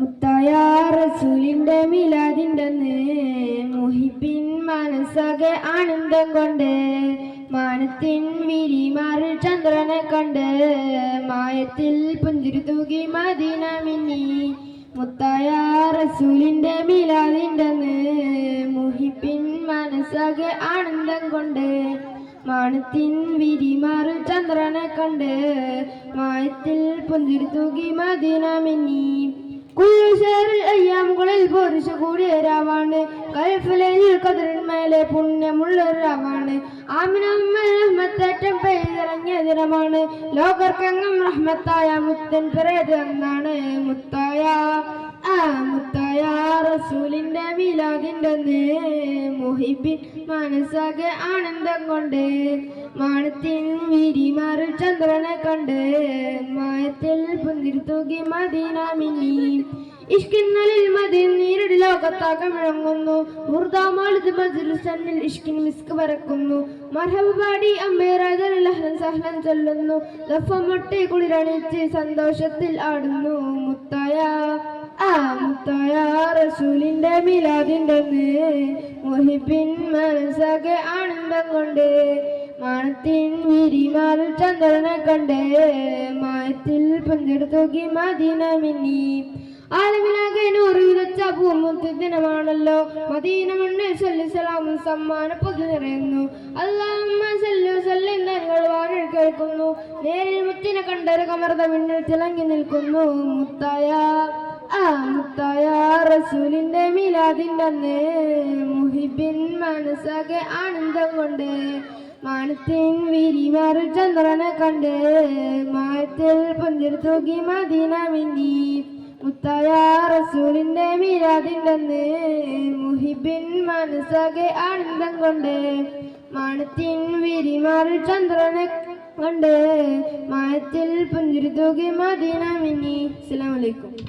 മുത്തായ റസൂലിന്റെ മിലാദിന്റെ മുഹിബിൻ മനസ്സകെ ആനന്ദം കൊണ്ട് മാനത്തിൻ വിരിമാറിൽ ചന്ദ്രനെ കണ്ട് മായത്തിൽ പുഞ്ചിരി തൂകി മദീന മിന്നി. റസൂലിന്റെ മിലാദിന്റെ മുഹിബിൻ മനസ്സകെ ആനന്ദം കൊണ്ട് മാനത്തിൻ വിരിമാറിൽ ചന്ദ്രനെ കണ്ട് മായത്തിൽ പുഞ്ചിരി തൂകി മദീന മിന്നി. കുല്ലുശേറിൽ അയ്യാമുകളിൽ പുരുഷ കൂടിയ രാവാണ്. കൽഫലയിൽ കതിരിന്മേലെ പുണ്യമുള്ള രാവാണ്. ആമിനമ്മ റഹ്മത്തേറ്റം പെയ്തിറങ്ങിയ ദിനമാണ്. ലോകർക്കെങ്ങും റഹ്മത്തായ മുത്തൻ പിറയത് എന്നാണ്. മുത്തായ ആ മുത്തായ റസൂലിന്റെ മിലാദിന്റെ മുഹിബിൻ മനസ്സാകെ ആനന്ദം കൊണ്ട് മാനത്തിൻ വിരിമാറിൽ ചന്ദ്രനെ കണ്ട് മായത്തിൽ പുന്തിരി മദീനാമിനി. മദീന മിന്നി ഇഷ്കിന്നലിൽ മതി നീരടി ലോകത്താകെ മുഴങ്ങുന്നു മുർദാമാളിത് മജ്ലിസന്നിൽ ഇഷ്കിൻ മിസ്ക് പരക്കുന്നു. മർഹബ് പാടി അമ്പേറാജൻ ലഹ്ലൻ സഹ്ലൻ ചൊല്ലുന്നു ദഫമൊട്ടി കുളിരണിച്ച് സന്തോഷത്തിൽ ആടുന്നു. മുത്തായ ആ മുത്തായ റസൂലിന്റെ മിലാദിന്റെ മുഹിബിൻ മനസ്സാകെ ആനന്ദം കൊണ്ട് മാനത്തിൻ വിരിമാറിൽ ചന്ദ്രനെ കണ്ട് മായത്തിൽ പങ്കെടുത്തോക്കി മദീന മിന്നി ആലമിലാകെ നൂറ് പൂമുത്ത് ദിനമാണല്ലോ. മദീന മണ്ണിൽ സല്ലി സലാമും സമ്മാന പൊതു നിറയുന്നു. അല്ലാമ്മ സല്ലു സല്ലിൻ നരികൾ വാഴ കേൾക്കുന്നു. നേരിൽ മുത്തിനെ കണ്ടൊരു കമർന്ന മിന്നിൽ തിളങ്ങി നിൽക്കുന്നു മുത്തായ. റസൂലിന്റെ മിലാദിന്റെ അന്ന് മുഹിബിൻ മനസ്സാകെ ആനന്ദം കൊണ്ട് മാനത്തിൻ വിരിമാറി ചന്ദ്രനെ കണ്ട് മായത്തിൽ പന്തിരി മദീനമിന്നി മദീന മിന്നി. മുത്തായ റസൂലിന്റെ മിലാദിന്റെ അന്ന് മുഹിബിൻ മനസ്സാകെ ആനന്ദം കൊണ്ട് മാനത്തിൻ വിരിമാറി ചന്ദ്രനെ കണ്ട് മായത്തിൽ പുഞ്ചിരി തൂക്കി മദീന മിന്നി. അസ്സലാമു അലൈക്കും.